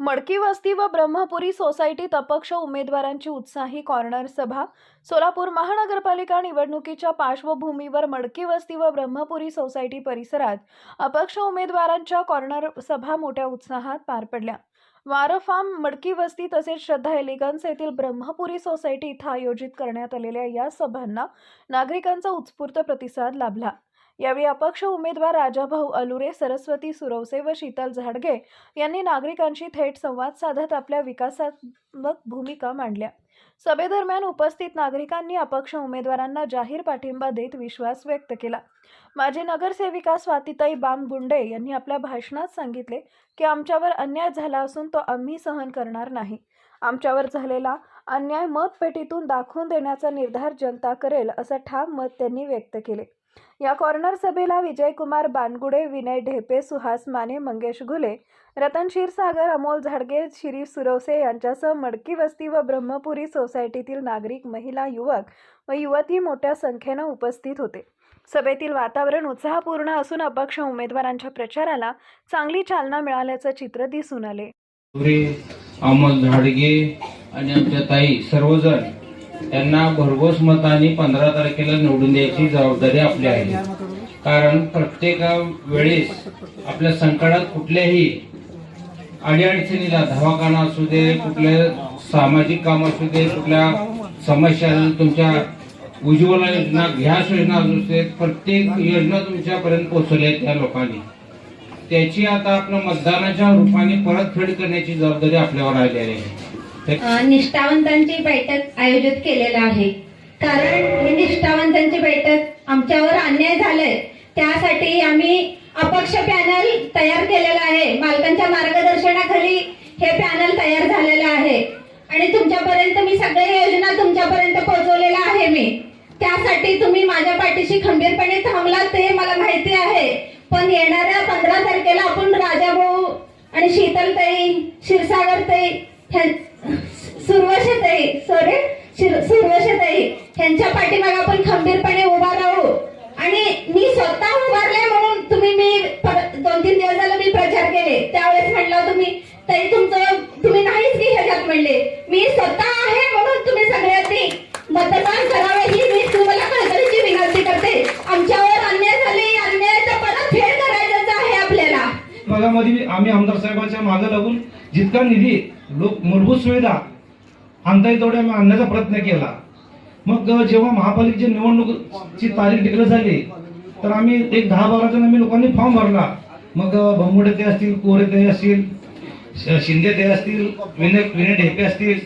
मडकी वस्ती व ब्रह्मपुरी सोसायटीत अपक्ष उमेदवारांची उत्साही कॉर्नर सभा. सोलापूर महानगरपालिका निवडणुकीच्या पार्श्वभूमीवर मडकी वस्ती व ब्रह्मपुरी सोसायटी परिसरात अपक्ष उमेदवारांच्या कॉर्नर सभा मोठ्या उत्साहात पार पडल्या. वारं फार्म मडकी वस्ती तसेच श्रद्धा एलिगन्स येथील ब्रह्मपुरी सोसायटी इथं आयोजित करण्यात आलेल्या या सभांना नागरिकांचा उत्स्फूर्त प्रतिसाद लाभला. यावेळी अपक्ष उमेदवार राजाभाऊ अलुरे सरस्वती सुरवसे व शीतल झाडगे यांनी नागरिकांशी थेट संवाद साधत आपल्या विकासात्मक भूमिका मांडल्या. सभेदरम्यान उपस्थित नागरिकांनी अपक्ष उमेदवारांना जाहीर पाठिंबा देत विश्वास व्यक्त केला. माजी नगरसेविका स्वातीताई बामबुंडे यांनी आपल्या भाषणात सांगितले की आमच्यावर अन्याय झाला असून तो आम्ही सहन करणार नाही. आमच्यावर झालेला अन्याय मतपेटीतून दाखवून देण्याचा निर्धार जनता करेल असं ठाम मत त्यांनी व्यक्त केले. या कॉर्नर सभेला विजयकुमार बानगुडे विनय ढेपे सुहास माने मंगेश घुले रतन क्षीरसागर अमोल झाडगे शिरीफ सुरवसे यांच्यासह मडकी वस्ती व ब्रह्मपुरी सोसायटीतील नागरिक महिला युवक व युवती मोठ्या संख्येनं उपस्थित होते. सभेतील वातावरण उत्साहपूर्ण असून अपक्ष उमेदवारांच्या प्रचाराला चांगली चालना मिळाल्याचं चित्र दिसून आले. अमोल झाडगे आणि आमच्या ताई सर्वजण त्यांना भरघोस मताने पंधरा तारखेला निवडून द्यायची जबाबदारी आपली आहे. कारण प्रत्येक वेळेस आपल्या संकटात कुठल्याही अडीअडचणीला दवाखाना असू दे कुठल्या सामाजिक काम असू दे कुठल्या समस्या तुमच्या उज्ज्वला योजना गॅस योजना असू दे प्रत्येक योजना तुमच्यापर्यंत पोहोचवल्या त्या लोकांनी. त्याची आता आपल्या मतदानाच्या रूपाने परतफेड करण्याची जबाबदारी आपल्यावर आलेली आहे. निष्ठावंतांची बैठक आयोजित केलेला आहे. कारण ही निष्ठावंतांची बैठक आमच्यावर अन्याय झालाय. त्यासाठी आम्ही अपक्ष पॅनल तयार केलेला आहे. मालकांच्या मार्गदर्शनाखाली हे पॅनल तयार झालेलं आहे. आणि तुमच्यापर्यंत मी सगळ्या योजना तुमच्यापर्यंत पोहोचवलेल्या आहे मी. त्यासाठी तुम्ही माझ्या पाठीशी खंबीरपणे थांबलात ते मला माहिती आहे. पण येणाऱ्या पंधरा तारखेला आपण राजाभाऊ आणि शीतलताई क्षीरसागरताई ह्यां- सुरवशताई सॉरी सुरवशताई ह्यांच्या पाठीमागे आपण खंबीरपणे उभा राहू. आणि मी स्वतः उभारले म्हणून तुम्ही मी दोन तीन दिवस झालं मी प्रचार केले. त्यावेळेस म्हणलं तुम्ही तरी तुमचं तुम्ही नाहीच की ह्याच्यात म्हणले. मी स्वतः आहे म्हणून तुम्ही सगळ्यांनी मतदान करावे ही मी तुम्हाला कळकळीची विनंती करते. आमच्यावर अन्याय झाले अन्यायाचा परत फेड करायचा आहे आपल्याला. भागामध्ये आम्ही आमदार साहेबांच्या मागे लागून जितका निधी लोक मूलभूत सुविधा आणता येईल आम्ही आणण्याचा प्रयत्न केला. मग जेव्हा महापालिकेची निवडणुकीची तारीख डिक्लेअर झाली तर आम्ही एक दहा बारा जण आम्ही लोकांनी फॉर्म भरला. मग बंबुडे ते असतील कोरे ते असतील श- शिंदे ते असतील विनय विनय ढेपे असतील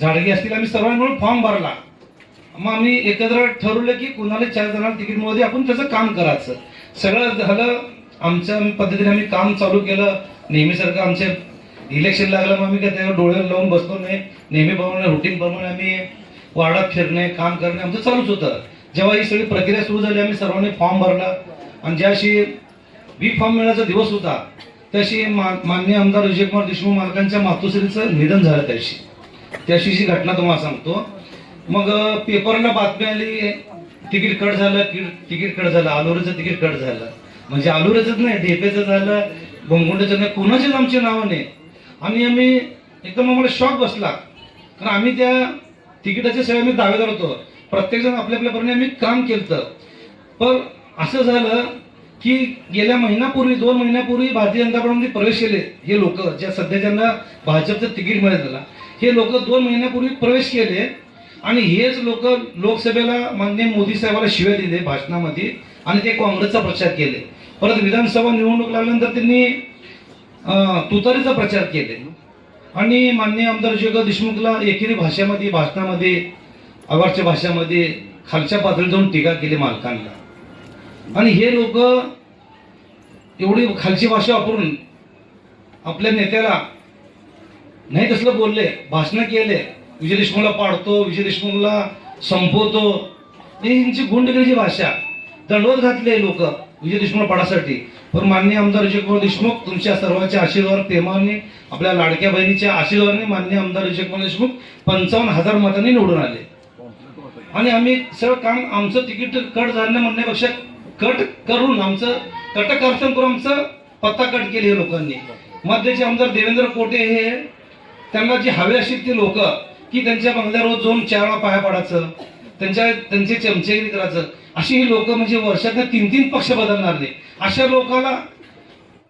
झाडगे असतील आम्ही सर्वांनी मिळून फॉर्म भरला. मग आम्ही एकत्र ठरवलं की कुणाला चार जणांना तिकीट मिळू आपण त्याचं काम करायचं. सगळं झालं आमच्या पद्धतीने आम्ही काम चालू केलं. नेहमीसारखं आमचे इलेक्शन लागलं मग आम्ही काय त्यावर डोळे लावून बसलो नाही. नेहमीप्रमाणे रुटीनप्रमाणे आम्ही वार्डात फिरणे काम करणे आमचं चालूच होतं. जेव्हा ही सगळी प्रक्रिया सुरू झाली आम्ही सर्वांनी फॉर्म भरला. आणि ज्याशी बी फॉर्म मिळण्याचा दिवस होता त्याशी मा- माननीय आमदार विजयकुमार देशमुख मालकांच्या मातोश्रीचं निधन झालं त्याशी. त्याशीची घटना तुम्हाला सांगतो. मग पेपरनं पेपरला बातमी आली तिकीट कट झालं तिकीट कट झालं आलोरेचं तिकीट कट झालं. म्हणजे आलोरेचंच नाही ढेपेचं झालं गोंगुंड्याचं नाही कोणाचेच आमचे नावं नाही. आणि आम्ही एकदम आम्हाला शॉक बसला. कारण आम्ही त्या तिकिटाच्या सेवा आम्ही दावेदार होतो. प्रत्येकजण आपल्या आपल्याप्रमाणे आम्ही काम केलं पण असं झालं की गेल्या महिन्यापूर्वी दोन महिन्यापूर्वी भारतीय जनता पार्टीमध्ये प्रवेश केले हे लोक ज्या सध्या ज्यांना भाजपचं तिकीट मिळालं हे लोक दोन महिन्यापूर्वी प्रवेश केले आणि हेच लोक लोकसभेला माननीय मोदी साहेबाला शिव्या दिले भाषणामध्ये आणि ते काँग्रेसचा प्रचार केले. परत विधानसभा निवडणूक लागल्यानंतर त्यांनी तुतारीचा प्रचार केले. आणि माननीय आमदार जगत देशमुखला एकेरी भाषेमध्ये भाषणामध्ये आवारच्या भाषामध्ये खालच्या पातळीत जाऊन टीका केली मालकांना. आणि हे लोक एवढी खालची भाषा वापरून आपल्या नेत्याला नाही तसलं बोलले भाषणं केले. विजय देशमुखला पाडतो विजय देशमुखला संपवतो. यांची गुंडगिरीची भाषा. दंडवत घातले लोक. विजय देशमुख पाडासाठी. पण माननीय आमदार विजयकुमार देशमुख तुमच्या सर्वांच्या आशीर्वाद प्रेमाने आपल्या लाडक्या बहिणीच्या आशीर्वादाने माननीय आमदार विजयकुमार देशमुख पंचावन्न हजार मतांनी निवडून आले. आणि आम्ही सगळं काम आमचं तिकीट कट झालं म्हणण्यापेक्षा कट करून आमचं कटक करून आमचं पत्ता कट केली लोकांनी. मध्यचे आमदार देवेंद्र कोटे हे त्यांना जे हवे अशी ते लोक की त्यांच्या बंगल्यावर जाऊन चार वेळा पाया पडायचं. त्यांच्या त्यांचे चमचेगिरी करायचं अशी ही लोक म्हणजे वर्षात तीन तीन पक्ष बदलणार नाही. अशा लोकांना